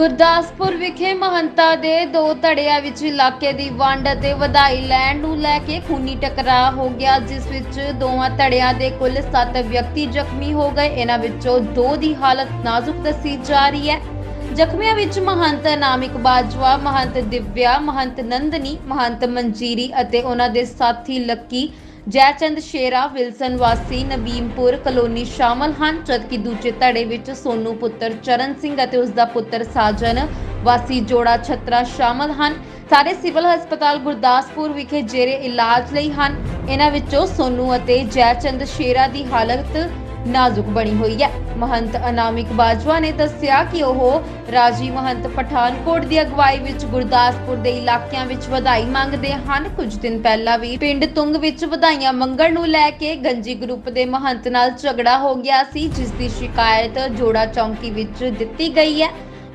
ਗੁਰਦਾਸਪੁਰ ਵਿਖੇ ਮਹੰਤਾ ਦੇ ਦੋ ਧੜਿਆਂ ਵਿੱਚ ਇਲਾਕੇ ਦੀ ਵੰਡ ਅਤੇ ਵਧਾਈ ਲੈਣ ਨੂੰ ਲੈ ਕੇ ਖੂਨੀ ਟਕਰਾਅ ਹੋ ਗਿਆ, ਜਿਸ ਵਿੱਚ ਦੋਵਾਂ ਧੜਿਆਂ ਦੇ ਕੁੱਲ 7 ਵਿਅਕਤੀ ਜ਼ਖਮੀ ਹੋ ਗਏ। ਇਹਨਾਂ ਵਿੱਚੋਂ ਦੋ ਦੀ ਹਾਲਤ ਨਾਜ਼ੁਕ ਦੱਸੀ ਜਾ ਰਹੀ ਹੈ। ਜ਼ਖਮੀਆਂ ਵਿੱਚ ਮਹੰਤ ਨਾਮਿਕ ਬਾਜਵਾ, ਮਹੰਤ ਦਿਵਿਆ, ਮਹੰਤ ਨੰਦਨੀ, ਮਹੰਤ ਮੰਜੀਰੀ ਅਤੇ ਉਹਨਾਂ ਦੇ ਸਾਥੀ ਲੱਕੀ ਜੈਚੰਦ ਸ਼ੇਰਾ, ਵਿਲਸਨ ਵਾਸੀ ਨਵੀਮਪੁਰ ਕਲੋਨੀ ਸ਼ਾਮਲ ਹਨ, ਜਦਕਿ ਦੂਜੇ ਧੜੇ ਵਿੱਚ ਸੋਨੂ ਪੁੱਤਰ ਚਰਨ ਸਿੰਘ ਅਤੇ ਉਸ ਦਾ ਪੁੱਤਰ ਸਾਜਨ ਵਾਸੀ ਜੋੜਾ ਛਤਰਾ ਸ਼ਾਮਲ ਹਨ। ਸਾਰੇ ਸਿਵਲ ਹਸਪਤਾਲ ਗੁਰਦਾਸਪੁਰ ਵਿਖੇ ਜੇਰੇ ਇਲਾਜ ਲਈ ਹਨ। ਇਹਨਾਂ ਵਿੱਚੋਂ ਸੋਨੂ ਅਤੇ ਜੈਚੰਦ ਸ਼ੇਰਾ ਦੀ ਹਾਲਤ ਨਾਜ਼ੁਕ ਬਣੀ ਹੋਈ ਹੈ ਮਹੰਤ ਅਨਾਮਿਕ ਬਾਜਵਾ ਨੇ ਦੱਸਿਆ ਕਿ ਉਹ ਰਾਜੀ ਮਹੰਤ ਪਠਾਨਕੋਟ ਦੀ ਅਗਵਾਈ ਵਿੱਚ ਗੁਰਦਾਸਪੁਰ ਦੇ ਇਲਾਕਿਆਂ ਵਿੱਚ ਵਧਾਈ ਮੰਗਦੇ ਹਨ ਕੁਝ ਦਿਨ ਪਹਿਲਾਂ ਵੀ ਪਿੰਡ ਤੁੰਗ ਵਿੱਚ ਵਧਾਈਆਂ ਮੰਗਣ ਨੂੰ ਲੈ ਕੇ ਗੰਜੀ ਗਰੁੱਪ ਦੇ ਮਹੰਤ ਨਾਲ ਝਗੜਾ ਹੋ ਗਿਆ ਸੀ ਜਿਸ ਦੀ ਸ਼ਿਕਾਇਤ ਜੋੜਾ ਚੌਂਕੀ ਵਿੱਚ ਦਿੱਤੀ ਗਈ ਹੈ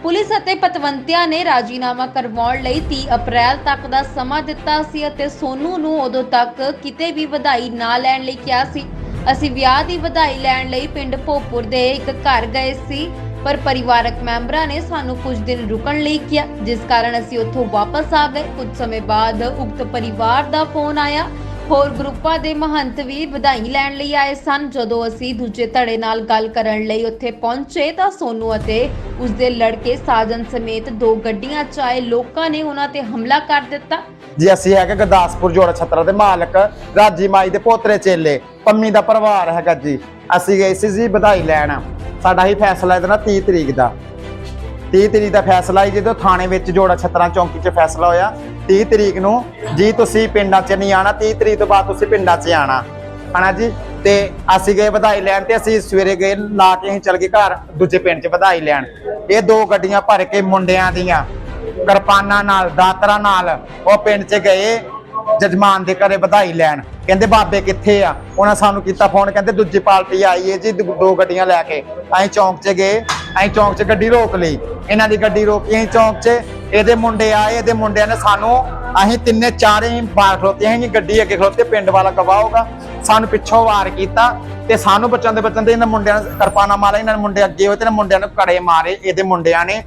ਪੁਲਿਸ ਅਤੇ ਪਤਵੰਤਿਆਂ ਨੇ ਰਾਜੀਨਾਮਾ ਕਰਵਾਉਣ ਲਈ 30 ਅਪ੍ਰੈਲ ਤੱਕ ਦਾ ਸਮਾਂ ਦਿੱਤਾ ਸੀ ਅਤੇ ਸੋਨੂ ਨੂੰ ਉਦੋਂ ਤੱਕ ਕਿਤੇ ਵੀ ਵਧਾਈ ਨਾ ਲੈਣ ਲਈ ਕਿਹਾ ਸੀ ਅਸੀਂ ਵਿਆਹ ਦੀ ਵਧਾਈ ਲੈਣ ਲਈ ਪਿੰਡ ਭੋਪੁਰ ਦੇ ਇੱਕ ਘਰ ਗਏ ਸੀ, ਪਰ ਪਰਿਵਾਰਕ ਮੈਂਬਰਾਂ ਨੇ ਸਾਨੂੰ ਕੁਝ ਦਿਨ ਰੁਕਣ ਲਈ ਕਿਹਾ, ਜਿਸ ਕਾਰਨ ਅਸੀਂ ਉੱਥੋਂ ਵਾਪਸ ਆ ਗਏ। ਕੁਝ ਸਮੇਂ ਬਾਅਦ ਉਕਤ ਪਰਿਵਾਰ ਦਾ ਫੋਨ ਆਇਆ। ਹੋਰ ਗਰੁੱਪਾਂ ਦੇ ਮਹੰਤ ਵੀ ਵਧਾਈ ਲੈਣ ਲਈ ਆਏ ਸਨ। ਜਦੋਂ ਅਸੀਂ ਦੂਜੇ ਧੜੇ ਨਾਲ ਗੱਲ ਕਰਨ ਲਈ ਉੱਥੇ ਪਹੁੰਚੇ ਤਾਂ ਸੋਨੂ ਅਤੇ ਉਸਦੇ ਲੜਕੇ ਸਾਜਨ ਸਮੇਤ ਦੋ ਗੱਡੀਆਂ 'ਚ ਆਏ ਲੋਕਾਂ ਨੇ ਉਹਨਾਂ ਤੇ ਹਮਲਾ ਕਰ ਦਿੱਤਾ। ਜੀ, ਅਸੀਂ ਹੈਗੇ ਗੁਰਦਾਸਪੁਰ ਜੋੜਾ ਛੱਤਰਾ ਦੇ ਮਾਲਕ ਰਾਜੀ ਮਾਈ ਦੇ ਪੋਤਰੇ ਚੇਲੇ। ਪੰਮੀ ਦਾ ਪਰਿਵਾਰ ਹੈਗਾ ਜੀ। ਅਸੀਂ ਗਏ ਸੀ ਜੀ ਵਧਾਈ ਲੈਣ। ਸਾਡਾ ਹੀ ਫੈਸਲਾ ਇਹਦਾ 30 ਤਰੀਕ ਦਾ। 30 ਤਰੀਕ ਦਾ ਫੈਸਲਾ ਹੈ ਜਦੋਂ ਥਾਣੇ ਵਿੱਚ ਜੋੜਾ ਛੱਤਰਾ ਚੌਂਕੀ 'ਚ ਫੈਸਲਾ ਹੋਇਆ 30 ਤਰੀਕ ਨੂੰ ਜੀ ਤੁਸੀਂ ਪਿੰਡਾਂ 'ਚ ਨਹੀਂ ਆਣਾ 30 ਤਰੀਕ ਤੋਂ ਬਾਅਦ ਤੁਸੀਂ ਪਿੰਡਾਂ 'ਚ ਆਣਾ। ਹਨਾ ਜੀ? ਤੇ ਅਸੀਂ ਗਏ ਵਧਾਈ ਲੈਣ ਤੇ ਅਸੀਂ ਸਵੇਰੇ ਗਏ, ਲਾ ਕੇ ਅਸੀਂ ਚੱਲ ਗਏ ਘਰ, ਦੂਜੇ ਪਿੰਡ 'ਚ ਵਧਾਈ ਲੈਣ। ਇਹ ਦੋ ਗੱਡੀਆਂ ਭਰ ਕੇ ਮੁੰਡਿਆਂ ਦੀਆਂ, ਕਿਰਪਾਨਾਂ ਨਾਲ, ਦਾਤਰਾ ਨਾਲ ਉਹ ਪਿੰਡ 'ਚ ਗਏ, ਜਜਮਾਨ ਦੇ ਘਰੇ ਵਧਾਈ ਲੈਣ। ਕਹਿੰਦੇ, ਬਾਬੇ ਕਿੱਥੇ ਆ? ਉਹਨਾਂ ਸਾਨੂੰ ਕੀਤਾ ਫੋਨ ਕਹਿੰਦੇ, ਦੂਜੀ ਪਾਰਟੀ ਆਈ ਹੈ ਜੀ, ਦੋ ਗੱਡੀਆਂ ਲੈ ਕੇ। ਅਸੀਂ ਚੌਂਕ 'ਚ ਗਏ, ਅਸੀਂ ਚੌਂਕ 'ਚ ਗੱਡੀ ਰੋਕ ਲਈ। ਇਹਨਾਂ ਦੀ ਗੱਡੀ ਰੋਕੀ, ਅਸੀਂ ਚੌਂਕ 'ਚ ਇਹਦੇ ਮੁੰਡੇ ਆਏ, ਇਹਦੇ ਮੁੰਡਿਆਂ ਨੇ ਸਾਨੂੰ, ਅਸੀਂ ਤਿੰਨੇ ਚਾਰੇ ਹੀ ਬਾਹਰ ਖਲੋਤੇ, ਅਸੀਂ ਗੱਡੀ ਅੱਗੇ ਖਲੋਤੇ, ਪਿੰਡ ਵਾਲਾ ਗਵਾਹ ਹੋਗਾ ਸਾਨੂੰ ਪਿੱਛੋਂ ਵਾਰ ਕੀਤਾ ਤੇ ਸਾਨੂੰ ਬਚਣ ਦੇ ਬਚਣ ਦੇ ਇਹਨਾਂ ਮੁੰਡਿਆਂ ਨੇ ਕਿਰਪਾਨਾਂ ਮਾਰਿਆ, ਇਹਨਾਂ ਨੇ ਮੁੰਡੇ ਅੱਗੇ ਹੋਏ ਤੇ ਇਹਨਾਂ ਮੁੰਡਿਆਂ ਨੂੰ ਕੜੇ ਮਾਰੇ, ਇਹਦੇ ਮੁੰਡਿਆਂ ਨੇ।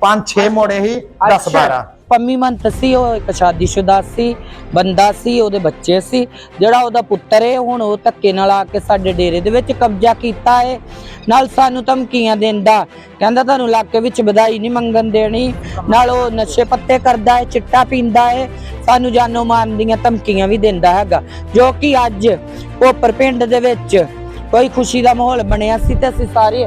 ਪੰਜ ਛੇ ਮੋੜੇ ਹੀ 10 12 ਪੰਮੀ ਮੰਤ ਸੀ ਉਹ ਇੱਕ ਸ਼ਾਦੀशुदा ਸੀ ਬੰਦਾ ਸੀ ਉਹਦੇ ਬੱਚੇ ਸੀ। ਜਿਹੜਾ ਉਹਦਾ ਪੁੱਤਰ ਹੈ ਹੁਣ ਉਹ ਧੱਕੇ ਨਾਲ ਆ ਕੇ ਸਾਡੇ ਡੇਰੇ ਦੇ ਵਿੱਚ ਕਬਜ਼ਾ ਕੀਤਾ ਹੈ ਨਾਲ ਸਾਨੂੰ ਧਮਕੀਆਂ ਦਿੰਦਾ ਕਹਿੰਦਾ ਤੁਹਾਨੂੰ ਇਲਾਕੇ ਵਿੱਚ ਵਧਾਈ ਨਹੀਂ ਮੰਗਣ ਦੇਣੀ। ਨਾਲ ਉਹ ਨਸ਼ੇ ਪੱਤੇ ਕਰਦਾ ਹੈ ਚਿੱਟਾ ਪੀਂਦਾ ਹੈ ਸਾਨੂੰ ਜਾਨੋਂ ਮਾਰਨ ਦੀਆਂ ਧਮਕੀਆਂ ਵੀ ਦਿੰਦਾ ਹੈਗਾ। ਜੋ ਕਿ ਅੱਜ ਕੋਪਰ ਪਿੰਡ ਦੇ ਵਿੱਚ ਕੋਈ ਖੁਸ਼ੀ ਦਾ ਮਾਹੌਲ ਬਣਿਆ ਸੀ ਤੇ ਅਸੀਂ ਸਾਰੇ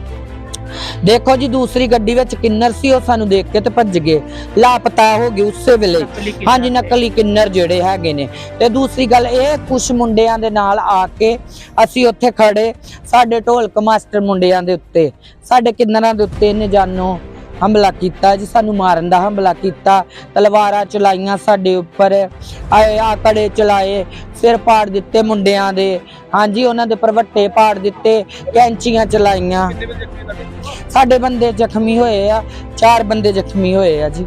ਦੇਖੋ ਜੀ ਦੂਸਰੀ ਗੱਡੀ ਵਿੱਚ ਕਿੰਨਰ ਸੀ ਉਹ ਸਾਨੂੰ ਦੇਖ ਕੇ ਤੇ ਭੱਜ ਗਏ। ਲਾਪਤਾ ਹੋ ਗਏ ਉਸੇ ਵੇਲੇ। ਹਾਂਜੀ ਨਕਲੀ ਕਿੰਨਰ ਜਿਹੜੇ ਹੈਗੇ ਨੇ। ਤੇ ਦੂਸਰੀ ਗੱਲ ਇਹ ਕੁਝ ਮੁੰਡਿਆਂ ਦੇ ਨਾਲ ਆ ਕੇ ਅਸੀਂ ਉੱਥੇ ਖੜੇ। ਸਾਡੇ ਢੋਲਕ ਮਾਸਟਰ ਮੁੰਡਿਆਂ ਦੇ ਉੱਤੇ ਸਾਡੇ ਕਿੰਨਰਾਂ ਦੇ ਉੱਤੇ ਇਹਨੇ ਜਾਨੋਂ ਹਮਲਾ ਕੀਤਾ ਜੀ ਸਾਨੂੰ ਮਾਰਨ ਦਾ ਹਮਲਾ ਕੀਤਾ। ਤਲਵਾਰਾਂ ਚਲਾਈਆਂ ਸਾਡੇ ਉੱਪਰ ਆਏ ਆ ਕੜੇ ਚਲਾਏ ਸਿਰ ਪਾੜ ਦਿੱਤੇ ਮੁੰਡਿਆਂ ਦੇ। ਹਾਂਜੀ ਉਹਨਾਂ ਦੇ ਪਰਵੱਟੇ ਪਾੜ ਦਿੱਤੇ ਕੈਂਚੀਆਂ ਚਲਾਈਆਂ। ਸਾਡੇ ਬੰਦੇ ਜ਼ਖਮੀ ਹੋਏ ਆ, ਚਾਰ ਬੰਦੇ ਜ਼ਖਮੀ ਹੋਏ ਆ ਜੀ।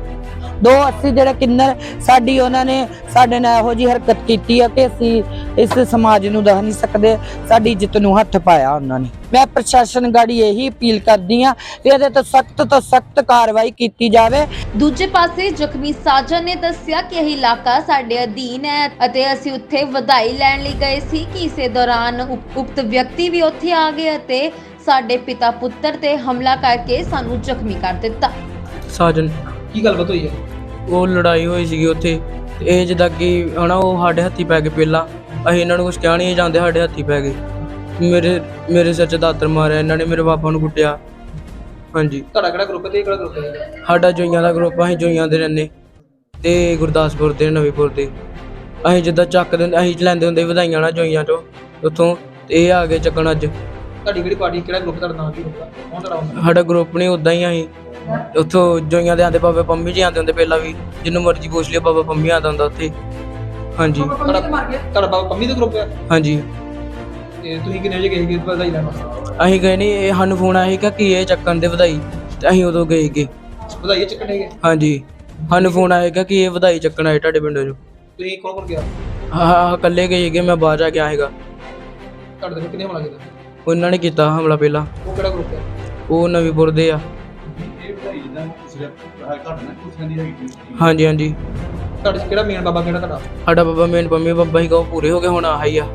ਦੋ ਅਸੀਂ ਕਿੰਨਰ, ਸਾਡੀ ਉਹਨਾਂ ਨੇ ਸਾਡੇ ਨਾਲ ਇਹੋ ਜੀ ਹਰਕਤ ਕੀਤੀ ਆ ਕਿ ਅਸੀਂ ਇਸ ਸਮਾਜ ਨੂੰ ਦਹ ਨਹੀਂ ਸਕਦੇ। ਸਾਡੀ ਇੱਜ਼ਤ ਨੂੰ ਹੱਥ ਪਾਇਆ ਉਹਨਾਂ ਨੇ। ਮੈਂ ਪ੍ਰਸ਼ਾਸਨ ਗਾੜੀ ਇਹੀ ਅਪੀਲ ਕਰਦੀ ਆ ਕਿ ਇਹਦੇ ਤੋਂ ਸਖਤ ਤੋਂ ਸਖਤ ਕਾਰਵਾਈ ਕੀਤੀ ਜਾਵੇ। ਦੂਜੇ ਪਾਸੇ ਜ਼ਖਮੀ ਸਾਜਨ ਨੇ ਦੱਸਿਆ ਕਿ ਇਹ ਇਲਾਕਾ ਸਾਡੇ ਅਧੀਨ ਹੈ ਅਤੇ ਅਸੀਂ ਉੱਥੇ ਵਧਾਈ ਲੈਣ ਲਈ ਗਏ ਸੀ ਕਿ ਇਸੇ ਦੌਰਾਨ ਉਪ- ਵਿਅਕਤੀ ਵੀ ਉੱਥੇ ਆ ਗਏ ਅਤੇ ਸਾਡੇ ਪਿਤਾ ਪੁੱਤਰ ਤੇ ਹਮਲਾ ਕਰਕੇ ਸਾਨੂੰ ਜ਼ਖਮੀ ਕਰ ਦਿੱਤਾ। ਸਾਜਨ ਕੀ ਗੱਲਬਾਤ ਹੋਈ ਹੈ? ਉਹ ਲੜਾਈ ਹੋਈ ਸੀਗੀ ਉੱਥੇ। ਤੇ ਇਹ ਜਿੱਦਾਂ ਕਿ ਹਨਾ ਉਹ ਸਾਡੇ ਹੱਥੀ ਪੈ ਗਏ ਪਹਿਲਾਂ। ਅਸੀਂ ਇਹਨਾਂ ਨੂੰ ਕੁਝ ਕਹਿ ਨਹੀਂ ਜਾਂਦੇ ਸਾਡੇ ਹੱਥੀ ਪੈ ਗਏ। ਮੇਰੇ ਮੇਰੇ ਸਿਰ 'ਚ ਦਾਤਰ ਮਾਰਿਆ ਇਹਨਾਂ ਨੇ ਮੇਰੇ ਪਾਪਾ ਨੂੰ ਕੁੱਟਿਆ। ਹਾਂਜੀ। ਤੁਹਾਡਾ ਕਿਹੜਾ ਗਰੁੱਪ ਹੈ ਤੇ ਇਹ ਕਿਹੜਾ ਗਰੁੱਪ ਹੈ? ਸਾਡਾ ਜੋਈਆਂ ਦਾ ਗਰੁੱਪ ਅਸੀਂ ਜੋਈਆਂ ਦੇ ਰਹਿੰਦੇ। ਤੇ ਗੁਰਦਾਸਪੁਰ ਦੇ ਨਵੀਂਪੁਰ ਦੇ। ਅਸੀਂ ਜਿੱਦਾਂ ਚੱਕਦੇ ਹੁੰਦੇ ਅਸੀਂ ਲੈਂਦੇ ਹੁੰਦੇ ਵਧਾਈਆਂ ਨਾ ਜੋਈਆਂ ਤੋਂ ਉੱਥੋਂ। ਤੇ ਇਹ ਆ ਗਏ ਚੱਕਣ ਅੱਜ। ਤੁਹਾਡੀ ਕਿਹੜੀ ਪਾਰਟੀ ਕਿਹੜਾ ਗਰੁੱਪ ਤੁਹਾਡਾ ਨਾਮ ਕੀ ਹੁੰਦਾ ਕੌਣ ਤੁਹਾਡਾ ਹੁੰਦਾ ਸਾਡਾ ਗਰੁੱਪ ਨਹੀਂ ਉਦਾਂ ਹੀ ਅਸੀਂ। ਉੱਥੋਂ ਜੋਈਆਂ ਦੇ ਆਂਦੇ ਬਾਬਾ ਪੰਮੀ ਜੀ ਆਂਦੇ ਹੁੰਦੇ ਪਹਿਲਾਂ ਵੀ। ਜਿਹਨੂੰ ਮਰਜ਼ੀ ਪੁੱਛ ਲਿਓ ਬਾਬਾ ਪੰਮੀ ਆਂਦਾ ਹੁੰਦਾ ਉੱਥੇ। ਹਾਂਜੀ। ਤੁਹਾਡਾ ਤੁਹਾਡਾ ਬਾਬਾ ਪੰਮੀ ਦਾ ਗਰੁੱਪ ਹੈ ਹਾਂਜੀ। ਤੇ ਤੁਸੀਂ ਕਿੰਨੇ ਵਜੇ ਗਏ ਸੀਗੇ ਵਧਾਈ ਲੈਣ ਵਾਸਤੇ? ਅਸੀਂ ਗਏ ਨਹੀਂ ਇਹ ਸਾਨੂੰ ਫੋਨ ਆਇਆ ਸੀਗਾ ਕਿ ਇਹ ਚੱਕਣ ਦੇ ਵਧਾਈ। ਤੇ ਅਸੀਂ ਉਦੋਂ ਗਏ ਕਿ ਵਧਾਈ ਚੱਕਣ ਹੈਗੇ? ਹਾਂਜੀ। ਸਾਨੂੰ ਫੋਨ ਆਇਆ ਸੀਗਾ ਕਿ ਇਹ ਵਧਾਈ ਚੱਕਣ ਆਏ ਤੁਹਾਡੇ ਪਿੰਡ ਨੂੰ ਤੁਸੀਂ ਕੌਣ ਕੌਣ ਗਿਆ? ਹਾਂ ਹਾਂ ਇਕੱਲੇ ਗਏ ਸੀਗੇ ਮੈਂ ਬਾਹਰ ਜਾ ਕੇ ਆਇਆ ਸੀਗਾ। ਤੁਹਾਡੇ ਤੇ ਕਿੰਨੇ ਹਮਲਾ ਕੀਤਾ ਉਹਨਾਂ ਨੇ ਕੀਤਾ ਹਮਲਾ ਪਹਿਲਾਂ। ਉਹ ਕਿਹੜਾ ਗਰੁੱਪ ਹੈ? ਉਹ ਨਵੀਂਪੁਰ ਦੇ ਆ। ਇਹ ਕੁਛ ਦੀ ਹੈਗੀ ਹਾਂਜੀ ਹਾਂਜੀ। ਤੁਹਾਡੇ 'ਚ ਕਿਹੜਾ ਮੇਨ ਬਾਬਾ ਕਿਹੜਾ ਤੁਹਾਡਾ? ਸਾਡਾ ਬਾਬਾ ਮੇਨ ਪੰਮੀ ਬਾਬਾ ਸੀਗਾ ਉਹ ਪੂਰੇ ਹੋ ਗਏ ਹੁਣ ਆਹ ਹੀ ਆ।